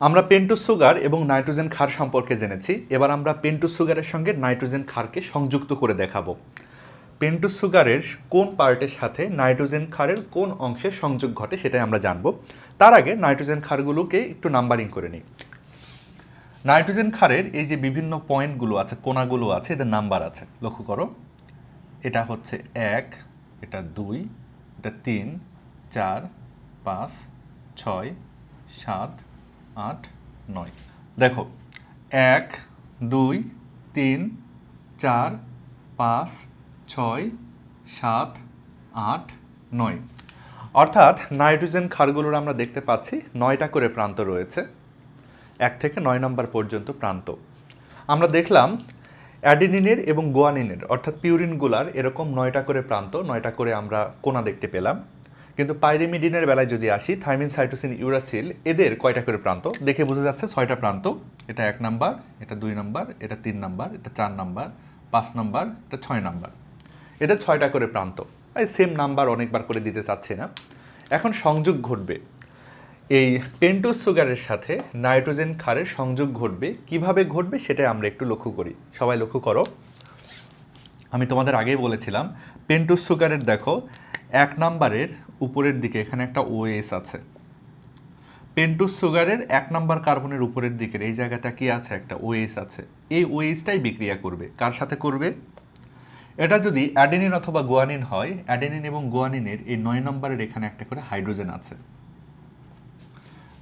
আমরা পেন্টুস সুগার এবং নাইট্রোজেন ক্ষার সম্পর্কে জেনেছি। এবার আমরা পেন্টুস সুগারের সঙ্গে নাইট্রোজেন ক্ষারকে সংযুক্ত করে দেখাবো। পেন্টুস সুগারের কোন পার্টের সাথে নাইট্রোজেন ক্ষারের কোন অংশে সংযোগ ঘটে সেটাই আমরা জানব। তার আগে নাইট্রোজেন ক্ষারগুলোকে একটু নাম্বারিং করে নিই। নাইট্রোজেন ক্ষারের এই যে বিভিন্ন পয়েন্টগুলো আছে, কোনাগুলো আছে, এদের নাম্বার আছে। লক্ষ্য করো। এটা হচ্ছে এক, এটা দুই, এটা তিন, চার, পাঁচ, ছয়, সাত আট, নয়। দেখো, এক, দুই, তিন, চার, পাঁচ, ছয়, সাত, আট, নয়। অর্থাৎ নাইট্রোজেন ক্ষারগুলোর আমরা দেখতে পাচ্ছি, নয়টা করে প্রান্ত রয়েছে। এক থেকে নয় নম্বর পর্যন্ত প্রান্ত। আমরা দেখলাম, অ্যাডিনিনের এবং গোয়ানিনের, অর্থাৎ পিউরিনগুলার এরকম নয়টা করে প্রান্ত, নয়টা করে আমরা কোনা দেখতে পেলাম। কিন্তু পাইরিমিডিনের বেলায় যদি আসি, থাইমিন, সাইটোসিন, ইউরাসিল, এদের কয়টা করে প্রান্ত? দেখে বোঝা যাচ্ছে ছয়টা প্রান্ত। এটা এক নাম্বার, এটা দুই নাম্বার, এটা তিন নাম্বার, এটা চার নাম্বার, পাঁচ নাম্বার, এটা ছয় নাম্বার। এদের ছয়টা করে প্রান্ত। এই সেম নাম্বার অনেকবার করে দিতে চাচ্ছি না। এখন সংযোগ ঘটবে। এই পেন্টোস সুগারের সাথে নাইট্রোজেন ক্ষারের সংযোগ ঘটবে। কীভাবে ঘটবে সেটাই আমরা একটু লক্ষ্য করি। সবাই লক্ষ্য করো। আমি তোমাদের আগেই বলেছিলাম পেন্টোস সুগারের দেখো, এক নাম্বারের উপরের দিকে, এখানে একটা ওএস আছে। পেন্টোস সুগারের এক নাম্বার কার্বনের উপরের দিকের, এই জায়গাটা কি আছে? একটা ওএস আছে। এই ওএসটাই বিক্রিয়া করবে। কার সাথে করবে? এটা যদি অ্যাডেনিন অথবা গোয়ানিন হয়, অ্যাডেনিন এবং গোয়ানিনের এই নয় নম্বরের এখানে একটা করে হাইড্রোজেন আছে।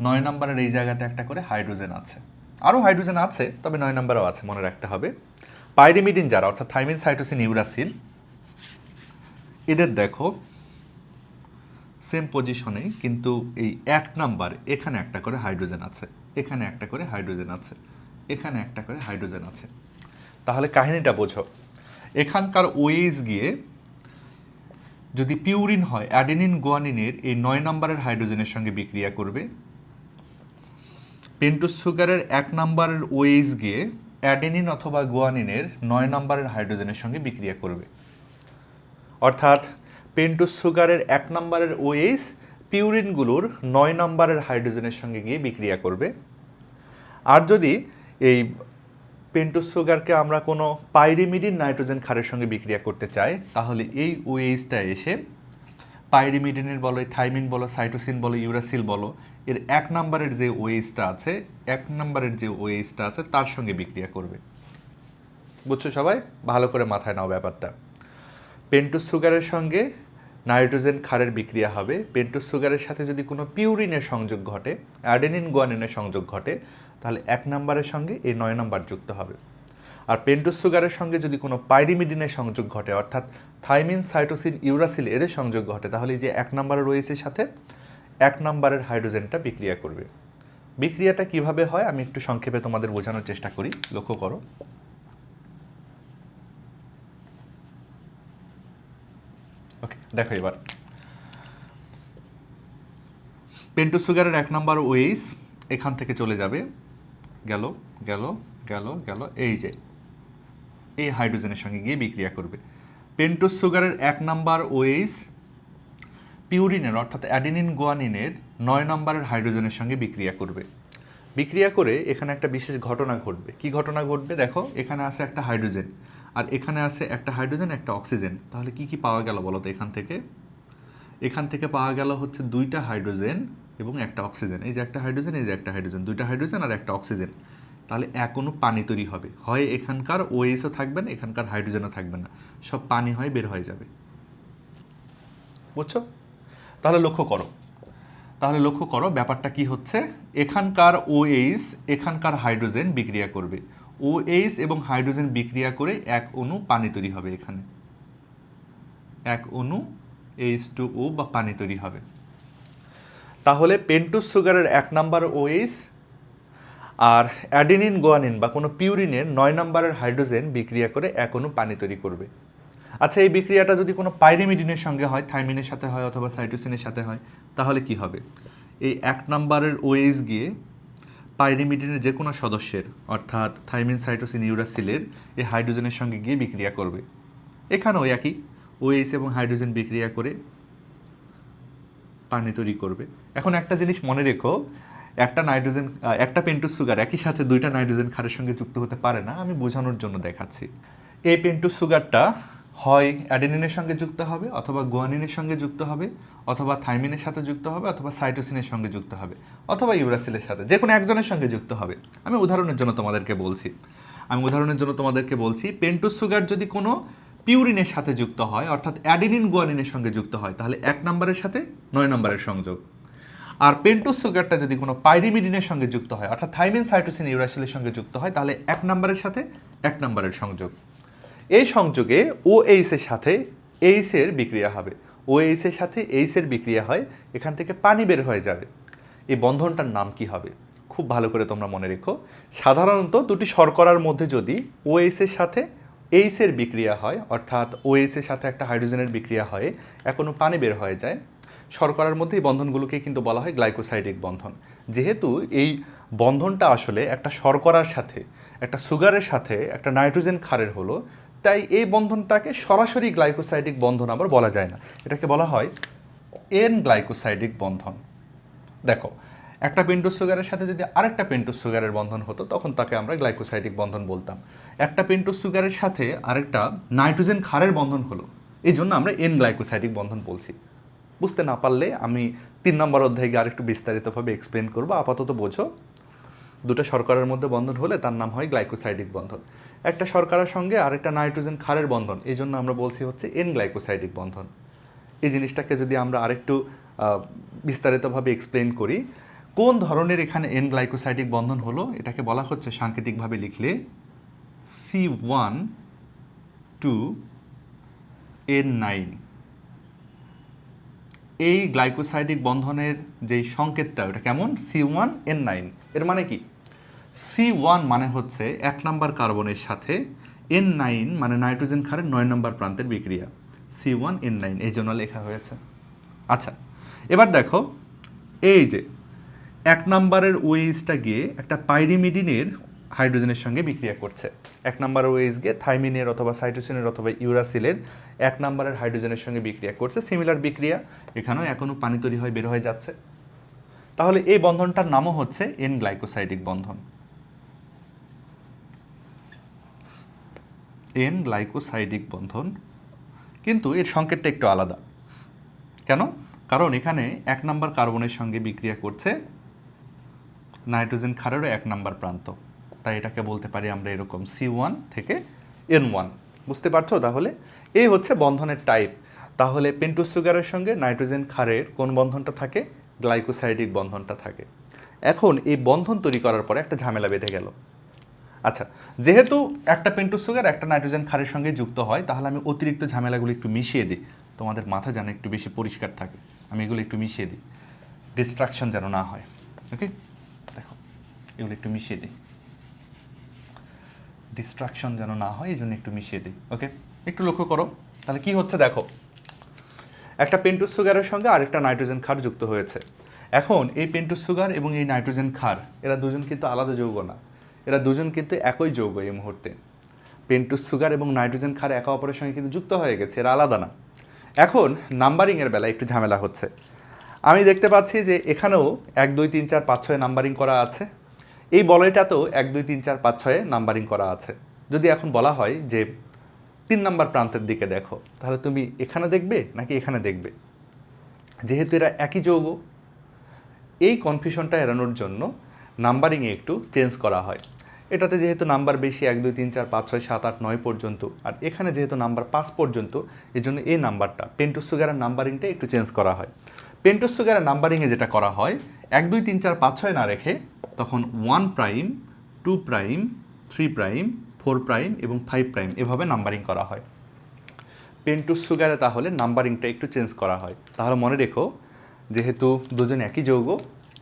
নয় নম্বরের এই জায়গাতে একটা করে হাইড্রোজেন আছে। আরও হাইড্রোজেন আছে, তবে নয় নম্বরও আছে, মনে রাখতে হবে। পাইরিমিডিন যারা, অর্থাৎ থাইমিন সাইটোসিন ইউরাসিল, এদের দেখো সেম পজিশনে কিন্তু এই এক নাম্বার এখানে একটা করে হাইড্রোজেন আছে, এখানে একটা করে হাইড্রোজেন আছে, এখানে একটা করে হাইড্রোজেন আছে। তাহলে কাহিনীটা বোঝো। এখানকার ওয়েজ গিয়ে যদি পিউরিন হয় অ্যাডেনিন গোয়ানিনের এই নয় নম্বরের হাইড্রোজেনের সঙ্গে বিক্রিয়া করবে। পেন্টোস সুগারের এক নম্বরের ওয়েজ গিয়ে অ্যাডেনিন অথবা গোয়ানিনের নয় নম্বরের হাইড্রোজেনের সঙ্গে বিক্রিয়া করবে। অর্থাৎ পেন্টোস সুগারের এক নম্বরের ওয়েস পিউরিনগুলোর নয় নম্বরের হাইড্রোজেনের সঙ্গে গিয়ে বিক্রিয়া করবে। আর যদি এই পেন্টোস সুগারকে আমরা কোনো পাইরিমিডিন নাইট্রোজেন ক্ষারের সঙ্গে বিক্রিয়া করতে চাই, তাহলে এই ওয়েসটা এসে পাইরিমিডিনের বলো থাইমিন বলো, সাইটোসিন বলো, ইউরাসিল বলো, এর এক নম্বরের যে ওয়েসটা আছে, এক নম্বরের যে ওয়েসটা আছে, তার সঙ্গে বিক্রিয়া করবে। বুঝছ সবাই? ভালো করে মাথায় নাও ব্যাপারটা। পেন্টোস সুগারের সঙ্গে নাইট্রোজেন ক্ষারের বিক্রিয়া হবে পেন্টোস সুগারের সাথে যদি কোনো পিউরিনের সংযোগ ঘটে, অ্যাডেনিন গোয়ানিনের সংযোগ ঘটে, তাহলে এক নম্বরের সঙ্গে এই নয় নম্বর যুক্ত হবে। আর পেন্টোস সুগারের সঙ্গে যদি কোনো পাইরিমিডিনের সংযোগ ঘটে, অর্থাৎ থাইমিন, সাইটোসিন, ইউরাসিল এদের সংযোগ ঘটে, তাহলে যে এক নম্বরের রয়েছে সাথে, এক নম্বরের হাইড্রোজেনটা বিক্রিয়া করবে। বিক্রিয়াটা কীভাবে হয় আমি একটু সংক্ষেপে তোমাদের বোঝানোর চেষ্টা করি, লক্ষ্য করো। ওকে দেখো এবার। পেন্টো সুগারের এক নম্বর ওয়েস এখান থেকে চলে যাবে। গেল গেল গেল গেল, এই যে, এই হাইড্রোজেনের সঙ্গে গিয়ে বিক্রিয়া করবে। পেন্টোস সুগারের এক নাম্বার ওয়েস পিউরিনের অর্থাৎ অ্যাডিনিন গোয়ানিনের নয় নম্বরের হাইড্রোজেনের সঙ্গে বিক্রিয়া করবে। বিক্রিয়া করে এখানে একটা বিশেষ ঘটনা ঘটবে। কি ঘটনা ঘটবে? দেখো, এখানে আছে একটা হাইড্রোজেন আর এখানে আছে একটা হাইড্রোজেন, একটা অক্সিজেন। তাহলে কি কি পাওয়া গেল বলো তো এখান থেকে? এখান থেকে পাওয়া গেল হচ্ছে দুইটা হাইড্রোজেন এবং একটা অক্সিজেন। এই যে একটা হাইড্রোজেন, এই যে একটা হাইড্রোজেন। দুইটা হাইড্রোজেন আর একটা অক্সিজেন। তাহলে অণু পানি তৈরি হবে। হয় এখানকার ওএসও থাকবে না, এখানকার হাইড্রোজেনও থাকবে না। সব পানি হয়, বের হয়ে যাবে। বুঝছ? তাহলে লক্ষ্য করো। তাহলে লক্ষ্য করো ব্যাপারটা কি হচ্ছে? এখানকার ওএইচ এখানকার হাইড্রোজেন বিক্রিয়া করবে। ওএইচ এবং হাইড্রোজেন বিক্রিয়া করে এক অণু পানি তৈরি হবে এখানে। এক অণু এইচ টু ও বা পানি তৈরি হবে। তাহলে পেন্টোস সুগারের এক নাম্বার ওএইচ আর অ্যাডিনিন, গোয়ানিন বা কোনো পিউরিনের নয় নম্বরের হাইড্রোজেন বিক্রিয়া করে এক অণু পানি তৈরি করবে। আচ্ছা এই বিক্রিয়াটা যদি কোনো পাইরিমিডিনের সঙ্গে হয়, থাইমিনের সাথে হয় অথবা সাইটোসিনের সাথে হয়, তাহলে কি হবে? এই এক নম্বরের ওএস গিয়ে পাইরিমিডিনের যে কোনো সদস্যের, অর্থাৎ থাইমিন সাইটোসিন ইউরাসিলের এই হাইড্রোজেনের সঙ্গে গিয়ে বিক্রিয়া করবে। এখানেও একই ওএস এবং হাইড্রোজেন বিক্রিয়া করে পানি তৈরি করবে। এখন একটা জিনিস মনে রেখো, একটা নাইট্রোজেন একটা পেন্টুস সুগার একই সাথে দুইটা নাইট্রোজেন ক্ষারের সঙ্গে যুক্ত হতে পারে না, আমি বোঝানোর জন্য দেখাচ্ছি। এই পেন্টুস সুগারটা হয় অ্যাডেনিনের সঙ্গে যুক্ত হবে অথবা গুয়ানিনের সঙ্গে যুক্ত হবে অথবা থাইমিনের সাথে যুক্ত হবে অথবা সাইটোসিনের সঙ্গে যুক্ত হবে অথবা ইউরাসিলের সাথে, যে কোনো একজনের সঙ্গে যুক্ত হবে। আমি উদাহরণের জন্য তোমাদেরকে বলছি, আমি উদাহরণের জন্য তোমাদেরকে বলছি পেন্টুস সুগার যদি কোনো পিউরিনের সাথে যুক্ত হয়, অর্থাৎ অ্যাডিনিন গুয়ানিনের সঙ্গে যুক্ত হয়, তাহলে এক নম্বরের সাথে নয় নম্বরের সংযোগ। আর পেন্টোস সুগারটা যদি কোনো পাইরিমিডিনের সঙ্গে যুক্ত হয়, অর্থাৎ থাইমিন, সাইটোসিন, ইউরাসিলের সঙ্গে যুক্ত হয়, তাহলে এক নম্বরের সাথে এক নম্বরের সংযোগ। এই সংযোগে ও সাথে এইসের বিক্রিয়া হবে। ও সাথে এইসের বিক্রিয়া হয়, এখান থেকে পানি বের হয়ে যাবে। এই বন্ধনটার নাম কি হবে? খুব ভালো করে তোমরা মনে রেখো। সাধারণত দুটি শর্করার মধ্যে যদি ওএসের সাথে এইসের বিক্রিয়া হয়, অর্থাৎ ওএসের সাথে একটা হাইড্রোজেনের বিক্রিয়া হয় এখনও পানি বের হয়ে যায়, শর্করার মধ্যে এই বন্ধনগুলোকে কিন্তু বলা হয় গ্লাইকোসাইডিক বন্ধন। যেহেতু এই বন্ধনটা আসলে একটা শর্করার সাথে, একটা সুগারের সাথে একটা নাইট্রোজেন ক্ষারের হলো তাই এই বন্ধনটাকে সরাসরি গ্লাইকোসাইডিক বন্ধন আবার বলা যায় না। এটাকে বলা হয় এন গ্লাইকোসাইডিক বন্ধন। দেখো, একটা পেন্টোস সুগারের সাথে যদি আরেকটা পেন্টোস সুগারের বন্ধন হতো, তখন তাকে আমরা গ্লাইকোসাইডিক বন্ধন বলতাম। একটা পেন্টোস সুগারের সাথে আরেকটা নাইট্রোজেন ক্ষারের বন্ধন হলো, এই জন্য আমরা এন গ্লাইকোসাইডিক বন্ধন বলছি। বুঝতে না পারলে আমি তিন নম্বর অধ্যায়ে গিয়ে আরেকটু বিস্তারিতভাবে এক্সপ্লেন করব। আপাতত বোঝো, দুটো শর্করার মধ্যে বন্ধন হলে তার নাম হয় গ্লাইকোসাইডিক বন্ধন। একটা শর্করার সঙ্গে আরেকটা নাইট্রোজেন ক্ষারের বন্ধন। এই জন্য আমরা বলছি হচ্ছে এন গ্লাইকোসাইডিক বন্ধন। এই জিনিসটাকে যদি আমরা আরেকটু বিস্তারিতভাবে এক্সপ্লেন করি, কোন ধরনের এখানে এন গ্লাইকোসাইডিক বন্ধন হলো? এটাকে বলা হচ্ছে সাংকেতিকভাবে লিখলে C one two N nine এই গ্লাইকোসাইডিক বন্ধনের যেই সংকেতটা, ওটা কেমন? সি ওয়ান এন নাইন এর মানে কি? সি ওয়ান মানে হচ্ছে এক নাম্বার কার্বনের সাথে এন নাইন মানে নাইট্রোজেন ক্ষারের নয় নম্বর প্রান্তের বিক্রিয়া। সি ওয়ান, এন নাইন, এই জন্য লেখা হয়েছে। আচ্ছা এবার দেখো, এই যে এক নাম্বারের ওয়েজটা গিয়ে একটা পাইরিমিডিনের হাইড্রোজেনের সঙ্গে বিক্রিয়া করছে। এক নাম্বারের ওয়েজ গিয়ে থাইমিনের অথবা সাইটোসিনের অথবা ইউরাসিলের এক নাম্বারের হাইড্রোজেনের সঙ্গে বিক্রিয়া করছে। সিমিলার বিক্রিয়া, এখানেও এখনও পানি তৈরি হয়ে বের হয়ে যাচ্ছে। তাহলে এই বন্ধনটার নামও হচ্ছে এন গ্লাইকোসাইডিক বন্ধন। এন গ্লাইকোসাইডিক বন্ধন। কিন্তু এর সংকেতটা একটু আলাদা। কেন? কারণ এখানে এক নাম্বার কার্বনের সঙ্গে বিক্রিয়া করছে নাইট্রোজেন ক্ষারেরও এক নাম্বার প্রান্ত। তাই এটাকে বলতে পারি আমরা এরকম সি ওয়ান থেকে এন ওয়ান। বুঝতে পারছ? তাহলে এই হচ্ছে বন্ধনের টাইপ। তাহলে পেন্টোস সুগারের সঙ্গে নাইট্রোজেন ক্ষারের কোন বন্ধনটা থাকে? গ্লাইকোসাইডিক বন্ধনটা থাকে। এখন এই বন্ধন তৈরি করার পরে একটা ঝামেলা বেঁধে গেল। আচ্ছা যেহেতু একটা পেন্টোস সুগার, একটা নাইট্রোজেন ক্ষারের সঙ্গে যুক্ত হয়, তাহলে আমি অতিরিক্ত ঝামেলাগুলো একটু মিশিয়ে দিই। তোমাদের মাথা যেন একটু বেশি পরিষ্কার থাকে। আমি এগুলো একটু মিশিয়ে দিই। ডিস্ট্রাকশন যেন না হয়। ওকে দেখো, এগুলো একটু মিশিয়ে দিই। ডিস্ট্রাকশন যেন না হয়, এই জন্য একটু মিশিয়ে দিই। ওকে একটু লক্ষ্য করো। তাহলে কি হচ্ছে দেখো? একটা পেন্টুস সুগারের সঙ্গে আরেকটা নাইট্রোজেন ক্ষার যুক্ত হয়েছে। এখন এই পেন্টুস সুগার এবং এই নাইট্রোজেন ক্ষার, এরা দুজন কিন্তু আলাদা যৌগ না। এরা দুজন কিন্তু একই যৌগ এই মুহূর্তে। পেন্টুস সুগার এবং নাইট্রোজেন ক্ষার একে অপরের সঙ্গে কিন্তু যুক্ত হয়ে গেছে, এরা আলাদা না। এখন নাম্বারিংয়ের বেলায় একটু ঝামেলা হচ্ছে। আমি দেখতে পাচ্ছি যে এখানেও এক, দুই, তিন, চার, পাঁচ, ছয় নাম্বারিং করা আছে। এই বলয়টাতেও এক, দুই, তিন, চার, পাঁচ, ছয়ে নাম্বারিং করা আছে। যদি এখন বলা হয় যে তিন নাম্বার প্রান্তের দিকে দেখো, তাহলে তুমি এখানে দেখবে নাকি এখানে দেখবে? যেহেতু এরা একই যৌগ, এই কনফিউশনটা এড়ানোর জন্য নাম্বারিংয়ে একটু চেঞ্জ করা হয়। এটাতে যেহেতু নাম্বার বেশি এক, দুই, তিন, চার, পাঁচ, ছয়, সাত, আট, নয় পর্যন্ত, আর এখানে যেহেতু নাম্বার পাঁচ পর্যন্ত এই জন্য এই নাম্বারটা পেন্টুস সুগারের নাম্বারিংটা একটু চেঞ্জ করা হয়। পেন্টুস সুগারের নাম্বারিংয়ে যেটা করা হয়, এক, দুই, তিন, চার, পাঁচ, ছয় না রেখে তখন one prime, two prime, three prime, four prime এবং ফাইভ প্রাইম এভাবে নাম্বারিং করা হয়। পেন্টুস সুগারে তাহলে নাম্বারিংটা একটু চেঞ্জ করা হয়। তাহলে মনে রেখো, যেহেতু দুজন একই যৌগ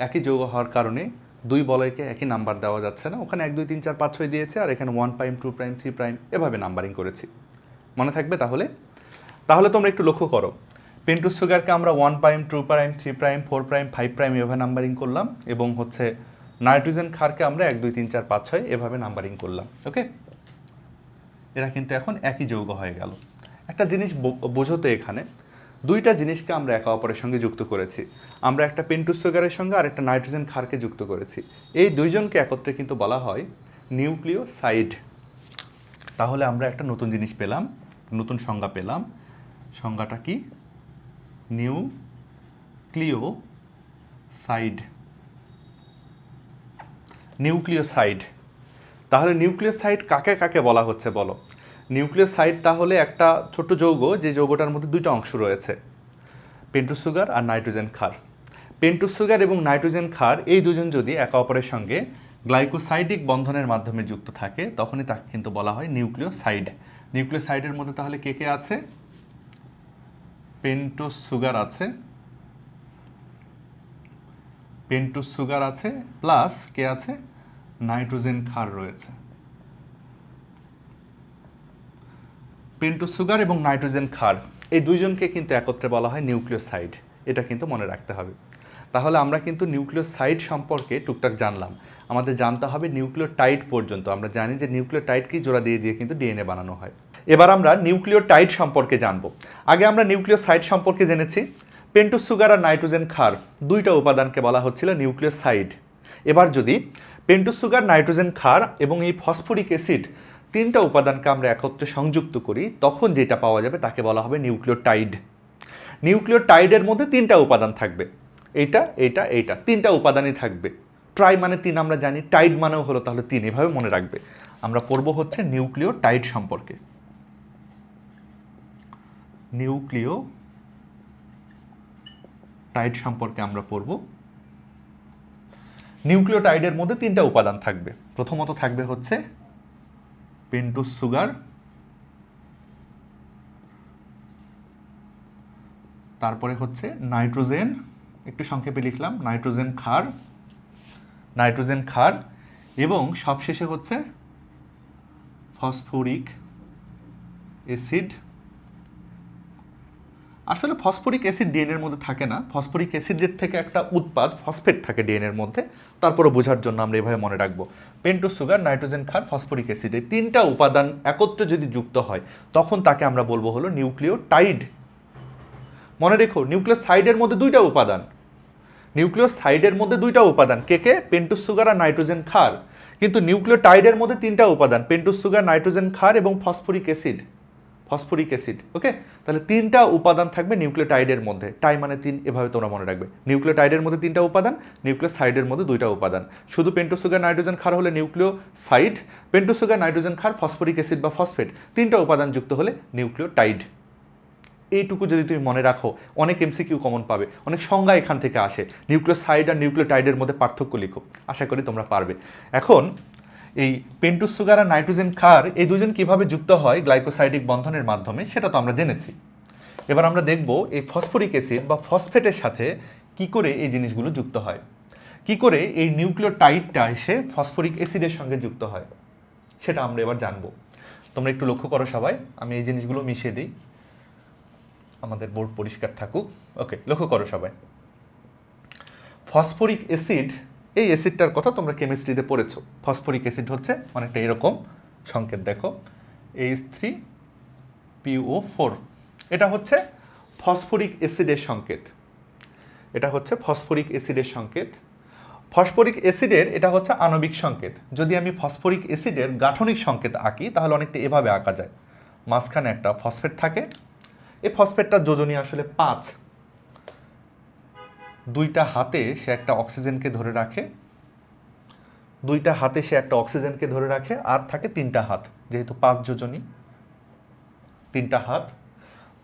একই যৌগ হওয়ার কারণে দুই বলয়কে একই নাম্বার দেওয়া যাচ্ছে না। ওখানে এক, দুই, তিন, চার, পাঁচ, ছয় দিয়েছে আর এখানে one prime two prime three prime এভাবে নাম্বারিং করেছি। মনে থাকবে তাহলে? তাহলে তোমরা একটু লক্ষ্য করো। পেন্টুস সুগারকে আমরা one prime two prime three prime four prime five prime এভাবে নাম্বারিং করলাম এবং হচ্ছে নাইট্রোজেন খারকে আমরা এক, দুই, তিন, চার, পাঁচ, ছয় এভাবে নাম্বারিং করলাম ওকে এরা কিন্তু এখন একই যৌগ হয়ে গেল। একটা জিনিস বোঝো তো এখানে দুইটা জিনিসকে আমরা একে অপরের সঙ্গে যুক্ত করেছি। আমরা একটা পেন্টুস সুগারের সঙ্গে আর একটা নাইট্রোজেন ক্ষারকে যুক্ত করেছি। এই দুইজনকে একত্রে কিন্তু বলা হয় নিউক্লিওসাইড। তাহলে আমরা একটা নতুন জিনিস পেলাম, নতুন সংজ্ঞা পেলাম। সংজ্ঞাটা কি? নিউক্লিওসাইড। নিউক্লিওসাইড। তাহলে নিউক্লিওসাইড কাকে কাকে বলা হচ্ছে বলো? নিউক্লিওসাইড তাহলে একটা ছোট্ট যৌগ, যে যৌগটার মধ্যে দুইটা অংশ রয়েছে পেন্টু সুগার আর নাইট্রোজেন ক্ষার। পেন্টু সুগার এবং নাইট্রোজেন ক্ষার, এই দুজন যদি একে অপরের সঙ্গে গ্লাইকোসাইডিক বন্ধনের মাধ্যমে যুক্ত থাকে, তখনই তাকে কিন্তু বলা হয় নিউক্লিওসাইড। নিউক্লিওসাইডের মধ্যে তাহলে কে কে আছে? পেন্টোস সুগার আছে পেন্টোস সুগার আছে, প্লাস কে আছে? নাইট্রোজেন ক্ষার রয়েছে। পেন্টোস সুগার এবং নাইট্রোজেন ক্ষার। এই দুইজনকে কিন্তু একত্রে বলা হয় নিউক্লিওসাইড। এটা কিন্তু মনে রাখতে হবে। তাহলে আমরা কিন্তু নিউক্লিওসাইড সম্পর্কে টুকটাক জানলাম। আমাদের জানতে হবে নিউক্লিওটাইড পর্যন্ত। আমরা জানি যে নিউক্লিওটাইডকেই জোড়া দিয়ে দিয়ে কিন্তু ডিএনএ বানানো হয়। এবার আমরা নিউক্লিওটাইড সম্পর্কে জানব। আগে আমরা নিউক্লিওসাইড সম্পর্কে জেনেছি। পেন্টোস সুগার আর নাইট্রোজেন ক্ষার দুইটা উপাদানকে বলা হচ্ছিল নিউক্লিওসাইড। এবার যদি পেন্টোস সুগার, নাইট্রোজেন ক্ষার এবং এই ফসফরিক অ্যাসিড তিনটা উপাদানকে আমরা একত্রে সংযুক্ত করি, তখন যেটা পাওয়া যাবে তাকে বলা হবে নিউক্লিওটাইড। নিউক্লিওটাইডের মধ্যে তিনটা উপাদান থাকবে। এইটা এইটা এইটা তিনটা উপাদানই থাকবে। ট্রাই মানে তিন, আমরা জানি। টাইড মানেও হলো, তাহলে তিন এভাবে মনে রাখবে। আমরা পড়ব হচ্ছে নিউক্লিওটাইড সম্পর্কে। নিউক্লিও টাইড সম্পর্কে আমরা পড়ব। নিউক্লিওটাইডের মধ্যে তিনটা উপাদান থাকবে। প্রথমত থাকবে হচ্ছে পেন্টোস সুগার, তারপরে হচ্ছে নাইট্রোজেন, একটু সংক্ষেপে লিখলাম, নাইট্রোজেন ক্ষার নাইট্রোজেন ক্ষার, এবং সবশেষে হচ্ছে ফসফরিক অ্যাসিড। আসলে ফসফরিক অ্যাসিড ডিএনএর মধ্যে থাকে না, ফসফরিক অ্যাসিডের থেকে একটা উৎপাদ, ফসফেট থাকে ডিএনএর মধ্যে তারপরে বোঝার জন্য আমরা এভাবে মনে রাখব। পেন্টোস সুগার, নাইট্রোজেন খার ফসফরিক অ্যাসিড এই তিনটা উপাদান একত্রে যদি যুক্ত হয়, তখন তাকে আমরা বলব হলো নিউক্লিওটাইড। মনে রেখো, নিউক্লিওসাইডের মধ্যে দুইটা উপাদান। নিউক্লিওসাইডের মধ্যে দুইটা উপাদান, কে কে? পেন্টোজ সুগার আর নাইট্রোজেন খার কিন্তু নিউক্লিওটাইডের মধ্যে তিনটা উপাদান, পেন্টোজ সুগার, নাইট্রোজেন খার এবং phosphoric acid. Phosphoric acid, okay? তাহলে তিনটা উপাদান থাকবে নিউক্লিওটাইডের মধ্যে। টাই মানে তিন, এভাবে তোমরা মনে রাখবে। নিউক্লিওটাইডের মধ্যে তিনটা উপাদান, নিউক্লিওসাইডের মধ্যে দুইটা উপাদান। শুধু পেন্টোস সুগার নাইট্রোজেন ক্ষার হলে নিউক্লিওসাইড পেন্টোস সুগার নাইট্রোজেন ক্ষার, ফসফরিক অ্যাসিড বা ফসফেট, তিনটা উপাদান যুক্ত হলে নিউক্লিওটাইড। এইটুকু যদি তুমি মনে রাখো, অনেক এমসিকিউ কমন পাবে, অনেক সংজ্ঞা এখান থেকে আসে। নিউক্লিওসাইড আর নিউক্লিওটাইডের মধ্যে পার্থক্য লিখো। আশা করি তোমরা পারবে। এখন এই পেন্টুস সুগার আর নাইট্রোজেন ক্ষার, এই দুজন কীভাবে যুক্ত হয় গ্লাইকোসাইডিক বন্ধনের মাধ্যমে, সেটা তো আমরা জেনেছি। এবার আমরা দেখব এই ফসফরিক অ্যাসিড বা ফসফেটের সাথে কি করে এই জিনিসগুলো যুক্ত হয়। কি করে এই নিউক্লিওটাইডটা এসে ফসফরিক অ্যাসিডের সঙ্গে যুক্ত হয়, সেটা আমরা এবার জানব। তোমরা একটু লক্ষ্য করো সবাই, আমি এই জিনিসগুলো মিশিয়ে দিই। আমাদের বোর্ড পরিষ্কার থাকুক। ওকে, লক্ষ্য করো সবাই। ফসফরিক অ্যাসিড এই অ্যাসিডটার কথা তোমরা কেমিস্ট্রিতে পড়েছো। ফসফরিক অ্যাসিড হচ্ছে অনেকটা এরকম। সংকেত দেখো। এইচ থ্রি পিও ফোর এটা হচ্ছে ফসফরিক অ্যাসিডের সংকেত। এটা হচ্ছে ফসফরিক অ্যাসিডের সংকেত। ফসফরিক অ্যাসিডের এটা হচ্ছে আণবিক সংকেত। যদি আমি ফসফরিক অ্যাসিডের গাঠনিক সংকেত আঁকি, তাহলে অনেকটা এভাবে আঁকা যায়। মাঝখানে একটা ফসফেট থাকে। এই ফসফেটটা যোজনী আসলে পাঁচ দুইটা হাতে সে একটা অক্সিজেনকে ধরে রাখে, দুইটা হাতে সে একটা অক্সিজেনকে ধরে রাখে, আর থাকে তিনটা হাত, যেহেতু পাঁচ যোজনী, তিনটা হাত,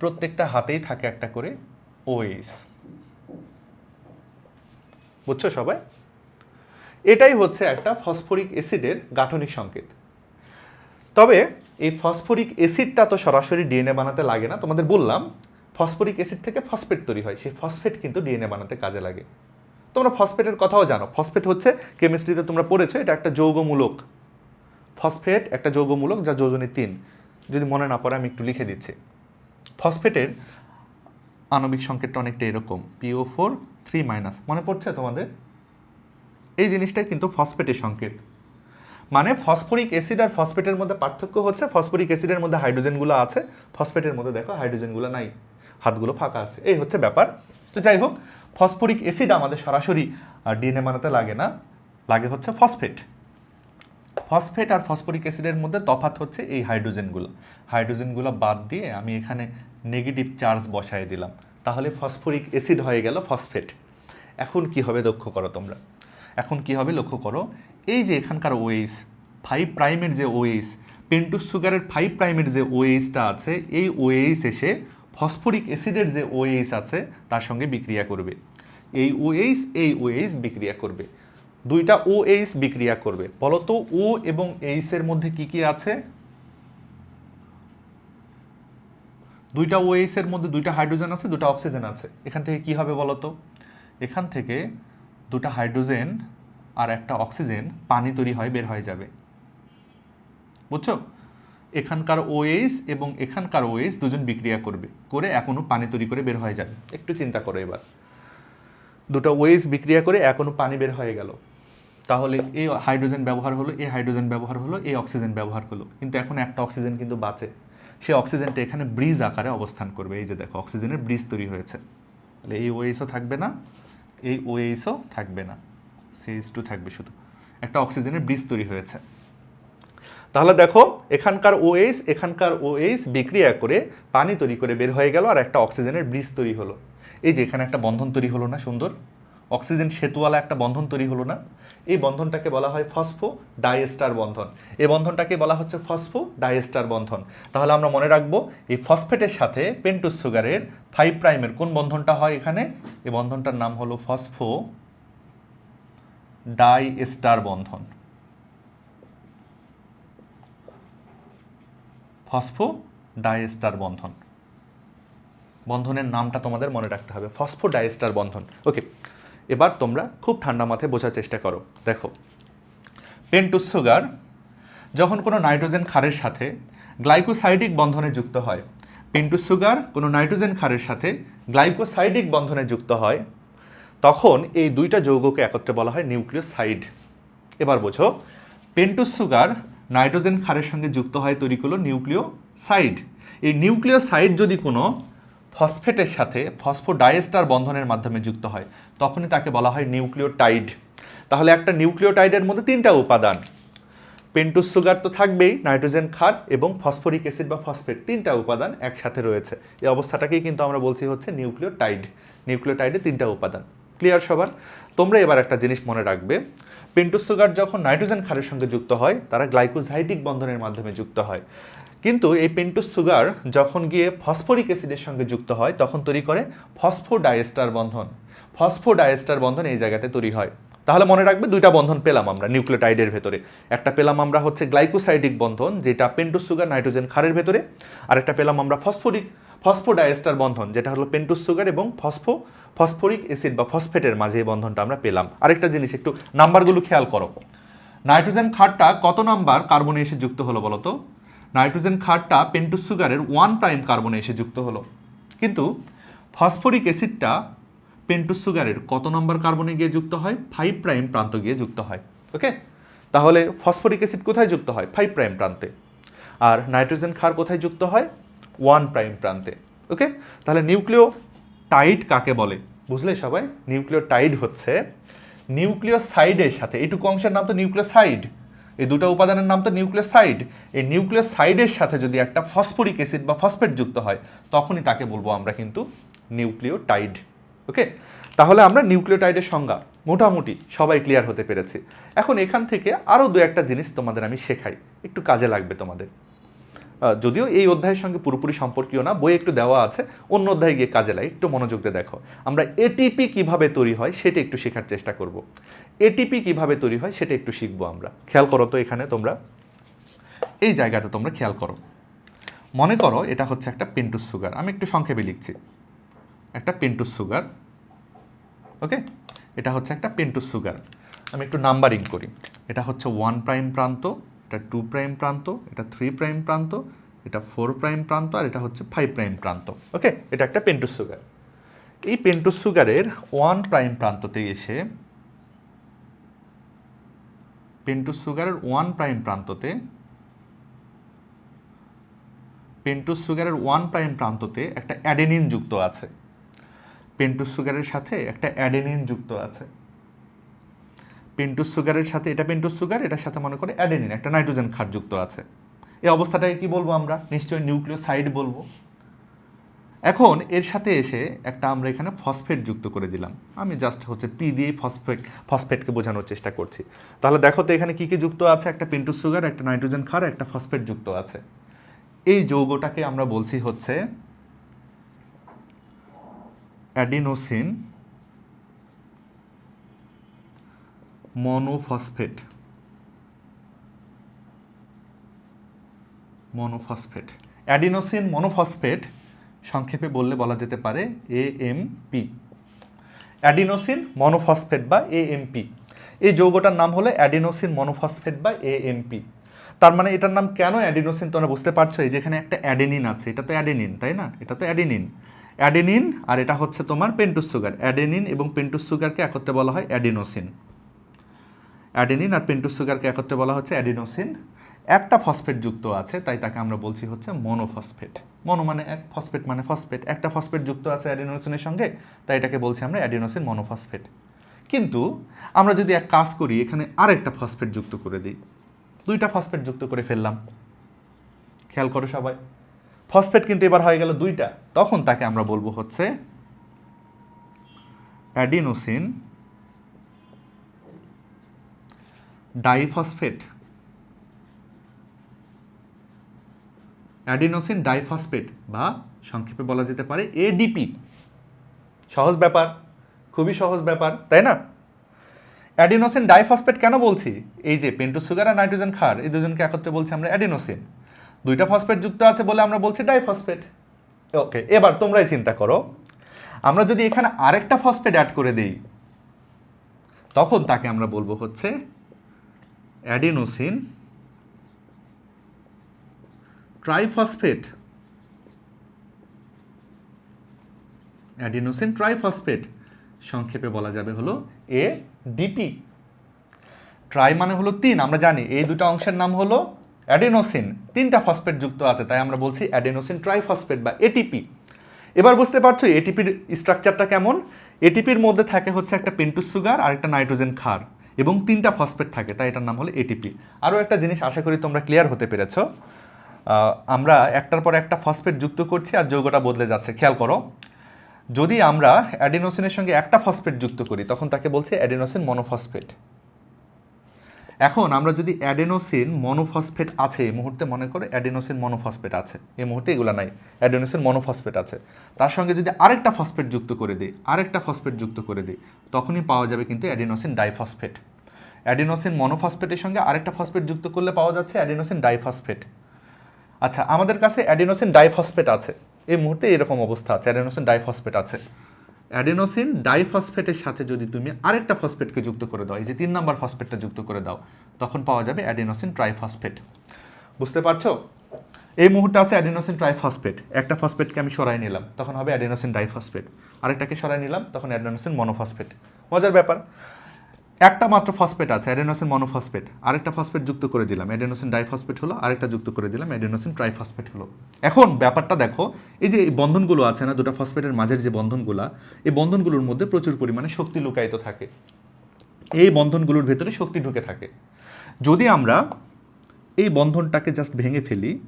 প্রত্যেকটা হাতেই থাকে একটা করে ওএস বুঝছ সবাই? এটাই হচ্ছে একটা ফসফরিক অ্যাসিডের গাঠনিক সংকেত। তবে এই ফসফরিক অ্যাসিডটা তো সরাসরি ডিএনএ বানাতে লাগে না, তোমাদের বললাম ফসফরিক অ্যাসিড থেকে ফসফেট তৈরি হয়। সেই ফসফেট কিন্তু ডিএনএ বানাতে কাজে লাগে। তোমরা ফসফেটের কথাও জানো। ফসফেট হচ্ছে কেমিস্ট্রিতে তোমরা পড়েছো, এটা একটা যৌগমূলক। ফসফেট একটা যৌগমূলক যা যোজনী তিন। যদি মনে না পড়ে, আমি একটু লিখে দিচ্ছি। ফসফেটের আণবিক সংকেতটা অনেকটা এরকম। পিও ফোর থ্রি মাইনাস মনে পড়ছে তোমাদের? এই জিনিসটাই কিন্তু ফসফেটের সংকেত। মানে ফসফরিক অ্যাসিড আর ফসফেটের মধ্যে পার্থক্য হচ্ছে, ফসফরিক অ্যাসিডের মধ্যে হাইড্রোজেনগুলো আছে, ফসফেটের মধ্যে দেখো হাইড্রোজেনগুলো নাই। হাতগুলো ফাঁকা আছে। এই হচ্ছে ব্যাপার। তো যাই হোক, ফসফরিক অ্যাসিড আমাদের সরাসরি ডিএনএ বানাতে লাগে না। লাগে হচ্ছে ফসফেট। ফসফেট আর ফসফরিক অ্যাসিডের মধ্যে তফাত হচ্ছে এই হাইড্রোজেনগুলো। হাইড্রোজেনগুলো বাদ দিয়ে আমি এখানে নেগেটিভ চার্জ বসায় দিলাম। তাহলে ফসফরিক অ্যাসিড হয়ে গেল ফসফেট। এখন কি হবে লক্ষ্য করো তোমরা। এখন কি হবে লক্ষ্য করো, এই যে এখানকার ওএইস ফাইভ প্রাইমের যে ওএইস পেন্টুস সুগারের ফাইভ প্রাইমের যে ওএইসটা আছে, এই ওএইস এসে ফসফরিক অ্যাসিডের যে ওএইস আছে, তার সঙ্গে বিক্রিয়া করবে। এই ওএইস এই ওএইস বিক্রিয়া করবে। দুইটা ও এইচ বিক্রিয়া করবে। বলতো ও এবং এইচ এর মধ্যে কি কি আছে? দুইটা ও এইচ এর মধ্যে দুইটা হাইড্রোজেন আছে দুটা অক্সিজেন আছে। এখান থেকে কি হবে বলতো? এখান থেকে দুটা হাইড্রোজেন আর একটা অক্সিজেন পানি তৈরি হয়, বের হয়ে যাবে। বুঝছ? এখানকার ওএইচ এবং এখানকার ওএইচ দুজন বিক্রিয়া করবে করে এখনও পানি তৈরি করে বের হয়ে যাবে। একটু চিন্তা করো এবার। দুটো ওয়েস বিক্রিয়া করে এখনও পানি বের হয়ে গেল। তাহলে এই হাইড্রোজেন ব্যবহার হলো এই হাইড্রোজেন ব্যবহার হলো এই অক্সিজেন ব্যবহার হলো। কিন্তু এখন একটা অক্সিজেন কিন্তু বাঁচে। সেই অক্সিজেনটা এখানে ব্রিজ আকারে অবস্থান করবে। এই যে দেখো অক্সিজেনের ব্রিজ তৈরি হয়েছে। তাহলে এই ওএইচও থাকবে না এই ওএইচও থাকবে না। সিএইচ টু থাকবে শুধু। একটা অক্সিজেনের ব্রিজ তৈরি হয়েছে। তাহলে দেখো, এখানকার ওএইচ এখানকার ওএইচ বিক্রিয়া করে পানি তৈরি করে বের হয়ে গেল আর একটা অক্সিজেনের ব্রিজ তৈরি হলো। এই যে এখানে একটা বন্ধন তৈরি হলো না, সুন্দর? অক্সিজেন সেতুওয়ালা একটা বন্ধন তৈরি হলো না? এই বন্ধনটাকে বলা হয় ফসফো ডাইএস্টার বন্ধন। এই বন্ধনটাকে বলা হচ্ছে ফসফো ডাইএস্টার বন্ধন। তাহলে আমরা মনে রাখব, এই ফসফেটের সাথে পেন্টুস সুগারের ফাইভ প্রাইমের কোন বন্ধনটা হয় এখানে? এই বন্ধনটার নাম হলো ফসফো ডাইএস্টার বন্ধন। ফসফো ডায়েস্টার বন্ধন। বন্ধনের নামটা তোমাদের মনে রাখতে হবে ফসফো ডায়েস্টার বন্ধন। ওকে এবার তোমরা খুব ঠান্ডা মাথায় বোঝার চেষ্টা করো। দেখো পেন্টুস সুগার যখন কোনো নাইট্রোজেন ক্ষারের সাথে গ্লাইকোসাইডিক বন্ধনে যুক্ত হয় পেন্টুস সুগার কোনো নাইট্রোজেন ক্ষারের সাথে গ্লাইকোসাইডিক বন্ধনে যুক্ত হয়, তখন এই দুইটা যৌগকে একত্রে বলা হয় নিউক্লিওসাইড। এবার বোঝো পেন্টুস সুগার নাইট্রোজেন ক্ষারের সঙ্গে যুক্ত হয় তৈরি করল নিউক্লিওসাইড। এই নিউক্লিওসাইড যদি কোনো ফসফেটের সাথে ফসফোডাইএস্টার বন্ধনের মাধ্যমে যুক্ত হয়, তখনই তাকে বলা হয় নিউক্লিওটাইড। তাহলে একটা নিউক্লিওটাইডের মধ্যে তিনটা উপাদান পেন্টুস সুগার তো থাকবেই, নাইট্রোজেন ক্ষার এবং ফসফরিক অ্যাসিড বা ফসফেট, তিনটা উপাদান একসাথে রয়েছে। এই অবস্থাটাকেই কিন্তু আমরা বলছি হচ্ছে নিউক্লিওটাইড। নিউক্লিওটাইডে তিনটা উপাদান। ক্লিয়ার সবার। তোমরা এবার একটা জিনিস মনে রাখবে। পেন্টুস সুগার যখন নাইট্রোজেন ক্ষারের সঙ্গে যুক্ত হয়, তারা গ্লাইকোজাইটিক বন্ধনের মাধ্যমে যুক্ত হয়। কিন্তু এই পেন্টুস সুগার যখন গিয়ে ফসফরিক অ্যাসিডের সঙ্গে যুক্ত হয়, তখন তৈরি করে ফসফোডাইএস্টার বন্ধন। ফসফোডাইএস্টার বন্ধন এই জায়গাতে তৈরি হয়। তাহলে মনে রাখবে দুইটা বন্ধন পেলাম আমরা, নিউক্লিওটাইডের ভেতরে। একটা পেলাম আমরা হচ্ছে গ্লাইকোসাইডিক বন্ধন, যেটা পেন্টুস সুগার নাইট্রোজেন ক্ষারের ভেতরে। আর একটা পেলাম আমরা ফসফরিক ফসফোডাইএস্টার বন্ধন, যেটা হলো পেন্টুস সুগার এবং ফসফো, ফসফরিক অ্যাসিড বা ফসফেটের মাঝে এই বন্ধনটা আমরা পেলাম। আরেকটা জিনিস, একটু নাম্বারগুলো খেয়াল করো। নাইট্রোজেন ক্ষারটা কত নাম্বার কার্বনে এসে যুক্ত হলো বলো তো? নাইট্রোজেন ক্ষারটা পেন্টুস সুগারের ওয়ান প্রাইম কার্বনে এসে যুক্ত হলো। কিন্তু ফসফরিক অ্যাসিডটা পেন্টুস সুগারের কত নম্বর কার্বনে গিয়ে যুক্ত হয়? ফাইভ প্রাইম প্রান্ত গিয়ে যুক্ত হয়। ওকে? তাহলে ফসফরিক অ্যাসিড কোথায় যুক্ত হয়? ফাইভ প্রাইম প্রান্তে। আর নাইট্রোজেন ক্ষার কোথায় যুক্ত হয়? ওয়ান প্রাইম প্রান্তে, ওকে? তাহলে নিউক্লিও টাইড কাকে বলে? বুঝলে সবাই? নিউক্লিও টাইড হচ্ছে নিউক্লিয় সাইডের সাথে, এইটুকু অংশের নাম তো নিউক্লিয় সাইড এই দুটো উপাদানের নাম তো নিউক্লিওসাইড। এই নিউক্লিওসাইডের সাথে যদি একটা ফসফরিক অ্যাসিড বা ফসফেট যুক্ত হয়, তখনই তাকে বলব আমরা কিন্তু নিউক্লিওটাইড, ওকে? তাহলে আমরা নিউক্লিওটাইডের সংজ্ঞা মোটামুটি সবাই ক্লিয়ার হতে পেরেছি। এখন এখান থেকে আরও দু একটা জিনিস তোমাদের আমি শেখাই, একটু কাজে লাগবে তোমাদের। যদিও এই অধ্যায়ের সঙ্গে পুরোপুরি সম্পর্কীয় না, বই একটু দেওয়া আছে, অন্য অধ্যায়ে গিয়ে কাজে লাগে, একটু মনোযোগ দিয়ে দেখো। আমরা এটিপি কীভাবে তৈরি হয় সেটা একটু শেখার চেষ্টা করব। এটিপি কীভাবে তৈরি হয় সেটা একটু শিখব আমরা। খেয়াল করো তো এখানে তোমরা। এই জায়গাটা তোমরা খেয়াল করো। মনে করো এটা হচ্ছে একটা পেন্টুস সুগার আমি একটু সংক্ষেপে লিখছি। একটা পেন্টুস সুগার ওকে? এটা হচ্ছে একটা পেন্টুস সুগার আমি একটু নাম্বারিং করি। এটা হচ্ছে ওয়ান প্রাইম প্রান্ত এটা টু প্রাইম প্রান্ত, এটা থ্রি প্রাইম প্রান্ত, এটা ফোর প্রাইম প্রান্ত, আর এটা হচ্ছে ফাইভ প্রাইম প্রান্ত। ওকে এটা একটা পেন্টুস সুগার এই পেন্টুস সুগারের ওয়ান প্রাইম প্রান্ততে এসে পেন্টুস সুগারের ওয়ান প্রাইম প্রান্ততে পেন্টোজ সুগারের ওয়ান প্রাইম প্রান্ততে একটা অ্যাডেনিন যুক্ত আছে। পেন্টোজ সুগারের সাথে একটা অ্যাডেনিন যুক্ত আছে। পেন্টোজ সুগারের সাথে, এটা পেন্টোজ সুগার, এটার সাথে মনে করে অ্যাডেনিন, একটা নাইট্রোজেন ক্ষার যুক্ত আছে। এই অবস্থাটাকে কি বলব আমরা? নিশ্চয়ই নিউক্লিওসাইড বলব। এখন এর সাথে এসে একটা আমরা এখানে ফসফেট যুক্ত করে দিলাম। আমি জাস্ট হচ্ছে পি দিয়ে ফসফেট, ফসফেটকে বোঝানোর চেষ্টা করছি। তাহলে দেখো তো এখানে কী কী যুক্ত আছে? একটা পেন্টোজ সুগার, একটা নাইট্রোজেন ক্ষার একটা ফসফেট যুক্ত আছে। এই যৌগটাকে আমরা বলছি হচ্ছে adenosine monophosphate. Monophosphate. Adenosine monophosphate সংক্ষেপে বললে বলা যেতে পারে এএমপি অ্যাডিনোসিন মনোফসফেট বা এএমপি এই যৌগটার নাম হলো অ্যাডিনোসিন মনোফসফেট বা এএমপি তার মানে এটার নাম কেন অ্যাডিনোসিন তোমরা বুঝতে পারছ? এই যেখানে একটা অ্যাডেনিন আছে, এটা তো অ্যাডেনিন, তাই না? এটা তো অ্যাডেনিন। অ্যাডেনিন আর এটা হচ্ছে তোমার পেন্টুস সুগার। অ্যাডেনিন এবং পেন্টুস সুগারকে একত্রে বলা হয় অ্যাডিনোসিন। অ্যাডেনিন আর পেন্টুস সুগারকে একত্রে বলা হচ্ছে অ্যাডিনোসিন। একটা ফসফেট যুক্ত আছে, তাই তাকে আমরা বলছি হচ্ছে মনোফসফেট। মনো মানে এক, ফসফেট মানে ফসফেট। একটা ফসফেট যুক্ত আছে অ্যাডিনোসিনের সঙ্গে, তাই এটাকে বলছি আমরা অ্যাডিনোসিন মনোফসফেট। কিন্তু আমরা যদি এক কাজ করি, এখানে আরেকটা ফসফেট যুক্ত করে দিই। দুইটা ফসফেট যুক্ত করে ফেললাম। খেয়াল করো সবাই। ফসফেট কিন্তু এবার হয়ে গেল দুইটা। তখন তাকে আমরা বলব হচ্ছে অ্যাডিনোসিন ডাইফসফেট। অ্যাডিনোসিন ডাইফসফেট বা সংক্ষেপে বলা যেতে পারে এডিপি সহজ ব্যাপার, খুবই সহজ ব্যাপার, তাই না? অ্যাডিনোসিন ডাইফসফেট কেন বলছি? এই যে পেন্টোজ সুগার আর নাইট্রোজেন ক্ষার, এই দুজনকে একত্রে বলছি আমরা অ্যাডিনোসিন। দুইটা ফসফেট যুক্ত আছে বলে আমরা বলছি ডাইফসফেট। ওকে, এবার তোমরাই চিন্তা করো। আমরা যদি এখানে আরেকটা ফসফেট অ্যাড করে দিই, তখন তাকে আমরা বলব হচ্ছে অ্যাডিনোসিন, ট্রাইফসফেট অ্যাডিনোসিন, ট্রাইফসফেট, সংক্ষেপে বলা যাবে হলো এ ডিপি ট্রাই মানে হলো তিন, আমরা জানি এই দুটো অংশের নাম হলো অ্যাডেনোসিন। তিনটা ফসফেট যুক্ত আছে, তাই আমরা বলছি অ্যাডেনোসিন, ট্রাইফসফেট বা এটিপি এবার বুঝতে পারছ এটিপির স্ট্রাকচারটা কেমন? এটিপির মধ্যে থাকে হচ্ছে একটা পেন্টুস সুগার আর একটা নাইট্রোজেন ক্ষার। এবং তিনটা ফসফেট থাকে, তাই এটার নাম হলো এটিপি আরও একটা জিনিস আশা করি তোমরা ক্লিয়ার হতে পেরেছ। আমরা একটার পর একটা ফসফেট যুক্ত করছি আর যৌগটা বদলে যাচ্ছে, খেয়াল করো। যদি আমরা অ্যাডিনোসিনের সঙ্গে একটা ফসফেট যুক্ত করি, তখন তাকে বলছে অ্যাডিনোসিন মনোফসফেট এখন আমরা যদি অ্যাডেনোসিন মনোফসফেট আছে, এই মুহূর্তে মনে করে অ্যাডেনোসিন মনোফসফেট আছে। এই মুহূর্তে এগুলো নাই অ্যাডেনোসিন মনোফসফেট আছে। তার সঙ্গে যদি আরেকটা ফসফেট যুক্ত করে দিই, আরেকটা ফসফেট যুক্ত করে দিই, তখনই পাওয়া যাবে কিন্তু অ্যাডিনোসিন ডাইফসফেট অ্যাডিনোসিন মনোফসফেটের সঙ্গে আরেকটা ফসফেট যুক্ত করলে পাওয়া যাচ্ছে অ্যাডিনোসিন ডাইফসফেট আচ্ছা আমাদের কাছে অ্যাডিনোসিন ডাইফসফেট আছে। এই মুহূর্তে এরকম অবস্থা আছে অ্যাডিনোসিন ডাইফসফেট আছে। অ্যাডিনোসিন ডাইফসফেটের সাথে যদি তুমি আরেকটা ফসফেটকে যুক্ত করে দাও, এই যে তিন নম্বর ফসফেটটা যুক্ত করে দাও, তখন পাওয়া যাবে অ্যাডেনোসিন ট্রাইফসফেট। বুঝতে পারছ? এই মুহূর্তে আছে অ্যাডেনোসিন ট্রাইফসফেট। একটা ফসফেটকে আমি সরাই নিলাম, তখন হবে অ্যাডেনোসিন ডাইফসফেট। আরেকটাকে সরাই নিলাম, তখন অ্যাডেনোসিন মনোফসফেট। মজার ব্যাপার। একটা মাত্র ফসফেট আছে অ্যাডেনোসিন মনোফসফেট আরেকটা ফসফেট যুক্ত করে দিলাম অ্যাডেনোসিন ডাইফসফেট হলো, আরেকটা যুক্ত করে দিলাম অ্যাডেনোসিন ট্রাইফসফেট হলো। এখন ব্যাপারটা দেখো, এই যে বন্ধনগুলো আছে না, দুটো ফসফেটের মাঝের যে বন্ধনগুলো, এই বন্ধনগুলোর মধ্যে প্রচুর পরিমাণে শক্তি লুকায়িত থাকে। এই বন্ধনগুলোর ভেতরে শক্তি ঢুকে থাকে। যদি আমরা এই বন্ধনটাকে জাস্ট ভেঙে ফেলি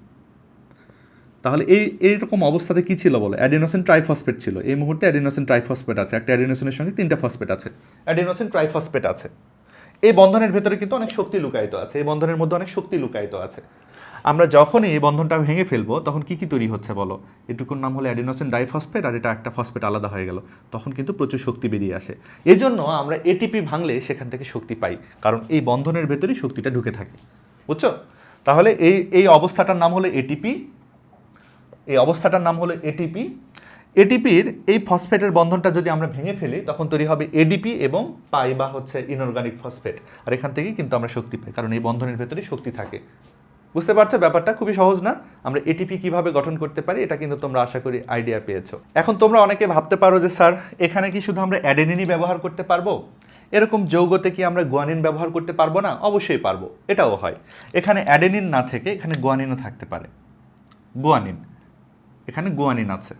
তাহলে এই, এইরকম অবস্থাতে কী ছিল বলো? অ্যাডিনোসিন ট্রাইফসফেট ছিল। এই মুহূর্তে অ্যাডিনোসিন ট্রাইফসফেট আছে। একটা অ্যাডিনোসিনের সঙ্গে তিনটা ফসফেট আছে। অ্যাডিনোসিন ট্রাইফসফেট আছে। এই বন্ধনের ভেতরে কিন্তু অনেক শক্তি লুকায়িত আছে। এই বন্ধনের মধ্যে অনেক শক্তি লুকায়িত আছে। আমরা যখনই এই বন্ধনটা ভেঙে ফেলব, তখন কি কি তৈরি হচ্ছে বলো? এটুকুর নাম হলো অ্যাডিনোসিন ডাইফসফেট আর এটা একটা ফসফেট আলাদা হয়ে গেল। তখন কিন্তু প্রচুর শক্তি বেরিয়ে আসে। এই জন্য আমরা এটিপি ভাঙলে সেখান থেকে শক্তি পাই। কারণ এই বন্ধনের ভেতরেই শক্তিটা ঢুকে থাকে। বুঝছ? তাহলে এই এই অবস্থাটার নাম হলো এটিপি এই অবস্থাটার নাম হলো এটিপি এটিপির এই ফসফেটের বন্ধনটা যদি আমরা ভেঙে ফেলি, তখন তৈরি হবে এডিপি এবং পাই বা হচ্ছে ইনঅর্গানিক ফসফেট আর এখান থেকেই কিন্তু আমরা শক্তি পাই, কারণ এই বন্ধনের ভেতরে শক্তি থাকে। বুঝতে পারছ? ব্যাপারটা খুবই সহজ না? আমরা এটিপি কীভাবে গঠন করতে পারি, এটা কিন্তু তোমরা আশা করি আইডিয়া পেয়েছ। এখন তোমরা অনেকে ভাবতে পারো যে, স্যার, এখানে কি শুধু আমরা অ্যাডেনিনই ব্যবহার করতে পারব? এরকম যৌগতে কি আমরা গুয়ানিন ব্যবহার করতে পারব না? অবশ্যই পারব, এটাও হয়। এখানে অ্যাডেনিন না থেকে এখানে গুয়ানিনও থাকতে পারে। গুয়ানিন। এখানে গোয়ানিন আছে।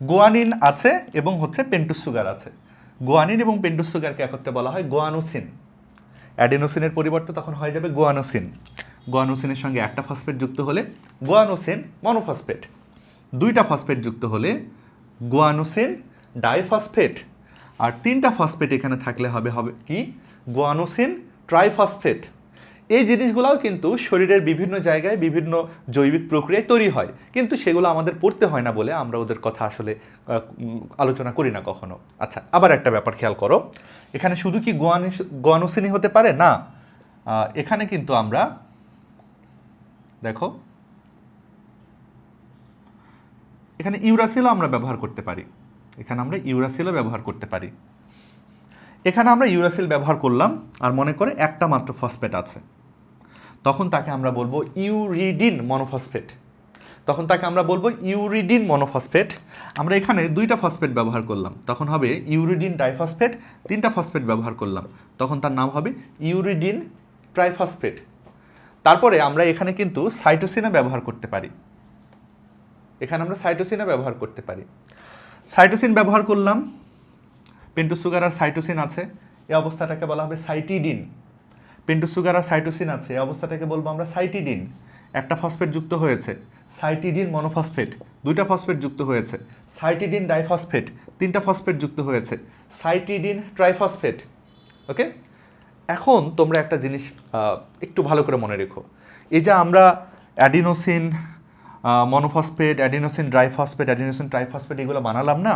গোয়ানিন আছে এবং হচ্ছে পেন্টুস সুগার আছে। গোয়ানিন এবং পেন্টুস সুগারকে একত্রে বলা হয় গোয়ানোসিন। অ্যাডেনোসিনের পরিবর্তে তখন হয়ে যাবে গোয়ানোসিন। গোয়ানোসিনের সঙ্গে একটা ফসফেট যুক্ত হলে গোয়ানোসিন মনোফসফেট। দুইটা ফসফেট যুক্ত হলে গোয়ানোসিন ডাইফসফেট। আর তিনটা ফসফেট এখানে থাকলে হবে হবে কি? Guanosine triphosphate. এই জিনিসগুলাও কিন্তু শরীরের বিভিন্ন জায়গায় বিভিন্ন জৈবিক প্রক্রিয়ায় তৈরি হয়। কিন্তু সেগুলো আমাদের পড়তে হয় না বলে আমরা ওদের কথা আসলে আলোচনা করি না কখনো। আচ্ছা আবার একটা ব্যাপার খেয়াল করো। এখানে শুধু কি গোয়ানিস, গোয়ানোসিনি হতে পারে? না। এখানে কিন্তু আমরা দেখো, এখানে ইউরাসিলও আমরা ব্যবহার করতে পারি। এখানে আমরা ইউরাসিলও ব্যবহার করতে পারি। এখানে আমরা ইউরাসিল ব্যবহার করলাম, আর মনে করে একটা মাত্র ফসফেট আছে। তখন তাকে আমরা বলব ইউরিডিন মনোফসফেট। তখন তাকে আমরা বলব ইউরিডিন মনোফসফেট। আমরা এখানে দুইটা ফসফেট ব্যবহার করলাম। তখন হবে ইউরিডিন ডাইফসফেট, তিনটা ফসফেট ব্যবহার করলাম। তখন তার নাম হবে ইউরিডিন ট্রাইফসফেট। তারপরে আমরা এখানে কিন্তু সাইটোসিনা ব্যবহার করতে পারি। এখানে আমরা সাইটোসিনা ব্যবহার করতে পারি। সাইটোসিন ব্যবহার করলাম। পেন্টু সুগার আর সাইটোসিন আছে। এই অবস্থাটাকে বলা হবে সাইটিডিন। পেন্টু সুগার আর সাইটোসিন আছে, এই অবস্থাটাকে বলব আমরা সাইটিডিন। একটা ফসফেট যুক্ত হয়েছে, সাইটিডিন মনোফসফেট, দুইটা ফসফেট যুক্ত হয়েছে, সাইটিডিন ডাইফসফেট, তিনটা ফসফেট যুক্ত হয়েছে, সাইটিডিন ট্রাইফসফেট, ওকে? এখন তোমরা একটা জিনিস একটু ভালো করে মনে রেখো। এই যে আমরা adenosine monophosphate, adenosine diphosphate adenosine triphosphate এগুলো বানালাম না?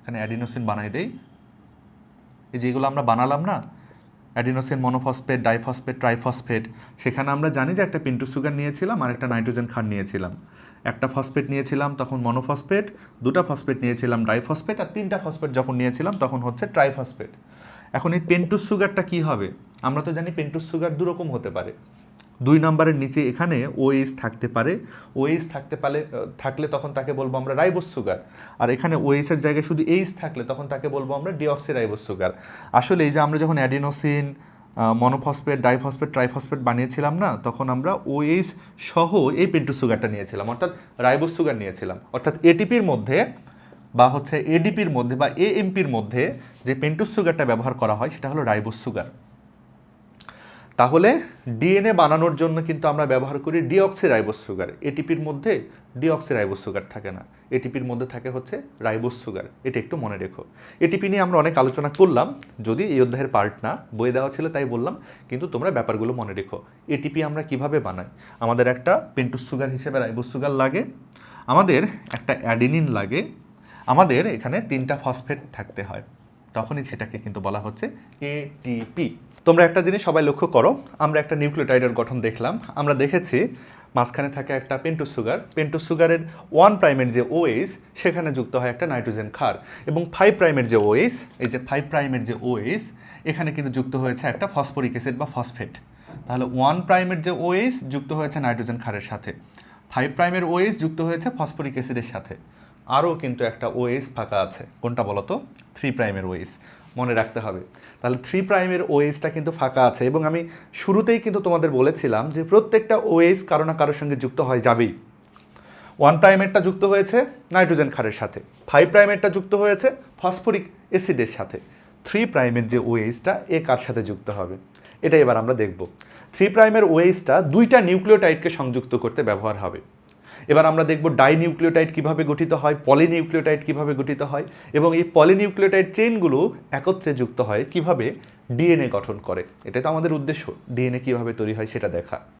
এখানে অ্যাডিনোসিন বানাই দেই। এই যেগুলো আমরা বানালাম না? Adenosine monophosphate, diphosphate, triphosphate. সেখানে আমরা জানি যে একটা পিন্টু সুগার নিয়েছিলাম আর একটা নাইট্রোজেন খার নিয়েছিলাম। একটা ফসফেট নিয়েছিলাম, তখন মনোফসফেট, দুটা ফসফেট নিয়েছিলাম, ডাইফসফেট, আর তিনটা ফসফেট যখন নিয়েছিলাম, তখন হচ্ছে ট্রাইফসফেট। এখন এই পেন্টুস সুগারটা কী হবে? আমরা তো জানি পেন্টুস সুগার দুরকম হতে পারে। দুই নাম্বারের নিচে এখানে ওএইচ থাকতে পারে। ওএইচ থাকতে পারে থাকলে তখন তাকে বলব আমরা রাইবোস সুগার। আর এখানে ওএইচের জায়গায় শুধু এইচ থাকলে তখন তাকে বলব আমরা ডিঅক্সি রাইবোস সুগার। আসলে এই যে আমরা যখন অ্যাডিনোসিন মনোফসফেট, ডাইফসফেট, ট্রাইফসফেট বানিয়েছিলাম না, তখন আমরা ওএইচ সহ এই পেন্টু সুগারটা নিয়েছিলাম, অর্থাৎ রাইবোস সুগার নিয়েছিলাম। অর্থাৎ এটিপির মধ্যে বা হচ্ছে এডিপির মধ্যে বা এএমপির মধ্যে যে পেন্টুস সুগারটা ব্যবহার করা হয়, সেটা হলো রাইবোস সুগার। তাহলে ডিএনএ বানানোর জন্য কিন্তু আমরা ব্যবহার করি ডিঅক্সি ডিঅক্সিরাইবোস সুগার এটিপির মধ্যে ডিঅক্সি ডিঅক্সিরাইবোস সুগার থাকে না। এটিপির মধ্যে থাকে হচ্ছে রাইবোস সুগার এটা একটু মনে রেখো। এটিপি নিয়ে আমরা অনেক আলোচনা করলাম। যদি এই অধ্যায়ের পার্ট না বই দেওয়া ছিল তাই বললাম। কিন্তু তোমরা ব্যাপারগুলো মনে রেখো। এটিপি আমরা কীভাবে বানাই? আমাদের একটা পেন্টুস সুগার হিসেবে রাইবোস সুগার লাগে। আমাদের একটা অ্যাডিনিন লাগে। আমাদের এখানে তিনটা ফসফেট থাকতে হয়। তখনই সেটাকে কিন্তু বলা হচ্ছে এটিপি। তোমরা একটা জিনিস সবাই লক্ষ্য করো, আমরা একটা নিউক্লিওটাইডের গঠন দেখলাম, আমরা দেখেছি মাঝখানে থাকে একটা পেন্টোস সুগার পেন্টোস সুগারের ওয়ান প্রাইমের যে ওএইচ সেখানে যুক্ত হয় একটা নাইট্রোজেন ক্ষার, এবং ফাইভ প্রাইমের যে ওএইচ এই যে ফাইভ প্রাইমের যে ওএইচ এখানে কিন্তু যুক্ত হয়েছে একটা ফসফরিক অ্যাসিড বা ফসফেট তাহলে ওয়ান প্রাইমের যে ওএইচ যুক্ত হয়েছে নাইট্রোজেন ক্ষারের সাথে। ফাইভ প্রাইমের ওএইচ যুক্ত হয়েছে ফসফরিক অ্যাসিডের সাথে। আরও কিন্তু একটা ওএস ফাঁকা আছে। কোনটা বলো তো থ্রি প্রাইমের ওএস মনে রাখতে হবে। তাহলে থ্রি প্রাইমের ওএসটা কিন্তু ফাঁকা আছে এবং আমি শুরুতেই কিন্তু তোমাদের বলেছিলাম যে প্রত্যেকটা ওএস কারও না কারোর সঙ্গে যুক্ত হয় যাবেই। ওয়ান প্রাইমেরটা যুক্ত হয়েছে নাইট্রোজেন ক্ষারের সাথে। ফাইভ প্রাইমেরটা যুক্ত হয়েছে ফসফরিক অ্যাসিডের সাথে। থ্রি প্রাইমের যে ওএসটা এ কার সাথে যুক্ত হবে? এটা এবার আমরা দেখব। থ্রি প্রাইমের ওএসটা দুইটা নিউক্লিওটাইডকে সংযুক্ত করতে ব্যবহার হবে। এবার আমরা দেখব ডাইনিউক্লিওটাইড কীভাবে গঠিত হয়, পলিনিউক্লিওটাইড কীভাবে গঠিত হয় এবং এই পলিনিউক্লিওটাইড চেনগুলো একত্রে যুক্ত হয় কীভাবে ডিএনএ গঠন করে। এটা তো আমাদের উদ্দেশ্য, ডিএনএ কীভাবে তৈরি হয় সেটা দেখা।